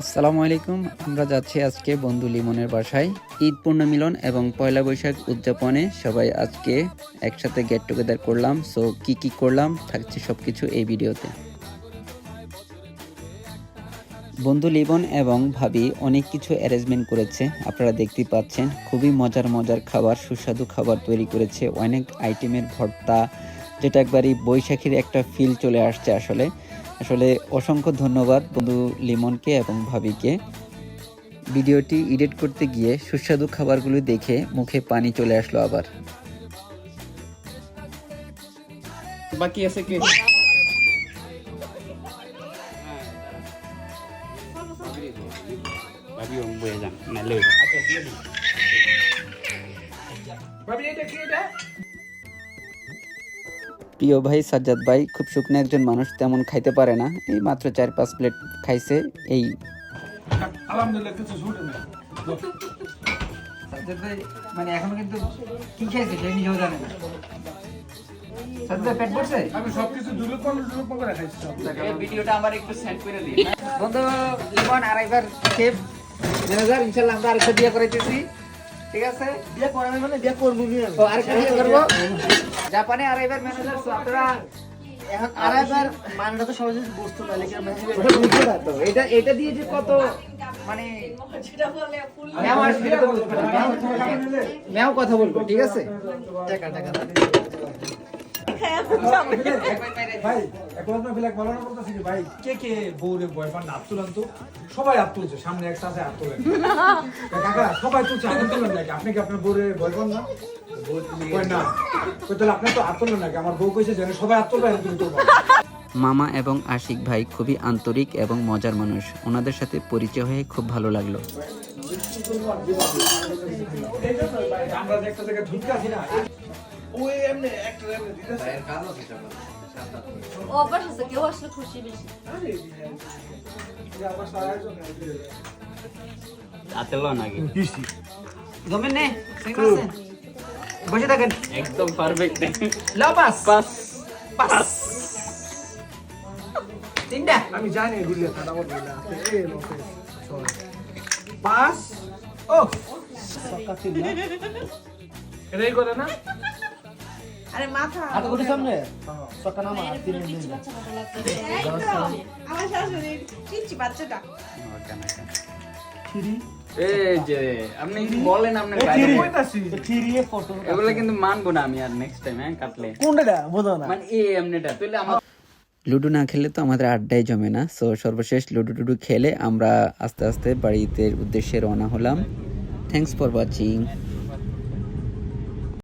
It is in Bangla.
আসসালামু আলাইকুম, আমরা যাচ্ছি আজকে বন্ধু লিমনের বাসায়। ঈদ পূর্ণমিলন এবং পয়লা বৈশাখ উদযাপনে সবাই আজকে একসাথে গেট টুগেদার করলাম। সো কি কি করলাম, থাকছে সবকিছু এই ভিডিওতে। বন্ধু লিবন এবং ভাবি অনেক কিছু অ্যারেঞ্জমেন্ট করেছে। আপনারা দেখতেই পাচ্ছেন, খুবই মজার মজার খাবার, সুস্বাদু খাবার তৈরি করেছে। অনেক আইটেমের ভর্তা, যেটা একবারই বৈশাখীর একটা ফিল চলে আসছে আসলে। আসলে অসংখ্য ধন্যবাদ বন্ধু লিমনকে এবং ভাবিকে। ভিডিওটি এডিট করতে গিয়ে সুস্বাদু খাবারগুলো দেখে মুখে পানি চলে আসলো আবার। বাকি আছে কে? ভাবি ও বয়ে যান না লেও আচ্ছা দিয়ে দিন ভাবি এটা কি এটা প্রিয় ভাই সাজ্জাদ ভাই খুব শুকনো একজন মানুষ তেমন খাইতে পারে না। এই মাত্র চার পাঁচ প্লেট খাইছে এই। আলহামদুলিল্লাহ কিছু ছুটে না সাজ্জাদ ভাই মানে এখনও কিন্তু কি খাইছে সে নিজেও জানে না। পেট ভরছে? আমি সবকিছু দুলুপ পালু করে খাইছি এই ভিডিওটা আমার একটু সেন্ড করে দিন। বন্ধু লিমন আড়াইবার শেফ ম্যানেজার ইনশাল্লাহ আমরা আরেকটা বিয়ে করাইতেছি। ঠিক আছে? বিয়ে করাবে মানে বিয়ে করব নি তো আরেকটা বিয়ে করব? জাপানে আড়াইবার ম্যানেজার আপনারা এখন আড়াইবার মানটা তো সহজে বুঝতে পারলে কি আমি ওটা বুঝতে না তো এটা এটা দিয়ে যে কত মানে। ম্যাও কথা বলব ঠিক আছে? টাকা টাকা। ভাই এখন আপনার ফিলাক ভালো কি ভাই কে কে বউরে বয়ফ্রেন্ড হাত তুলেন তো সবাই হাত তুলছে সামনে একটা আছে হাত তুলেন কাকা সবাই তুলছে হাত তুলেন নাকি? আপনি কি আপনার বউরে বয়ফ্রেন্ড না? না? তাহলে আপনি তো হাত তুললেন নাকি? আমার বউ কইছে যে সবাই হাত তুলবে তুমি তুলবা মামা এবং আশিক ভাই খুবই আন্তরিক এবং মজার মানুষ। ওনাদের সাথে পরিচয় হয়ে খুব ভালো লাগল। আমরা একটা জায়গায় ঢুকে আছি না ওই এমনি একটা এমনি দিতেছে। অভ্যাস আছে কেউ আসলে খুশি বেশি। যে আমার সারা একজন হাতে লো নাকি গমেন নে বসে থাকেন। একদম পারফেক্ট লাও পাস। পাস। পাস। তিনটা। আমি জানি গুলিয়া খাটা বলব না এই লোকে পাস। ও। এটাই করে না? আরে মাথা হাত করে সামনে? সকাল নামা তিন দিন পিচ্ছি বাচ্চা মতো লাগছে একদম। আমার শাশুড়ি পিচ্ছি বাচ্চাটা। এই যে আপনি বলেন আপনি কইতাছি। থ্রিয়ে ফটো এগুলো কিন্তু মানবো না আমি আর নেক্সট টাইম হ্যাঁ কাটলে। কোনটা বোঝো না। মানে এই এমনিটা তাহলে আমার লুডো না খেলে তো আমাদের আড্ডাই জমে না। সো সর্বশেষ লুডো টুডু খেলে আমরা আস্তে আস্তে বাড়িতে উদ্দেশ্যে রওনা হলাম। Thanks for watching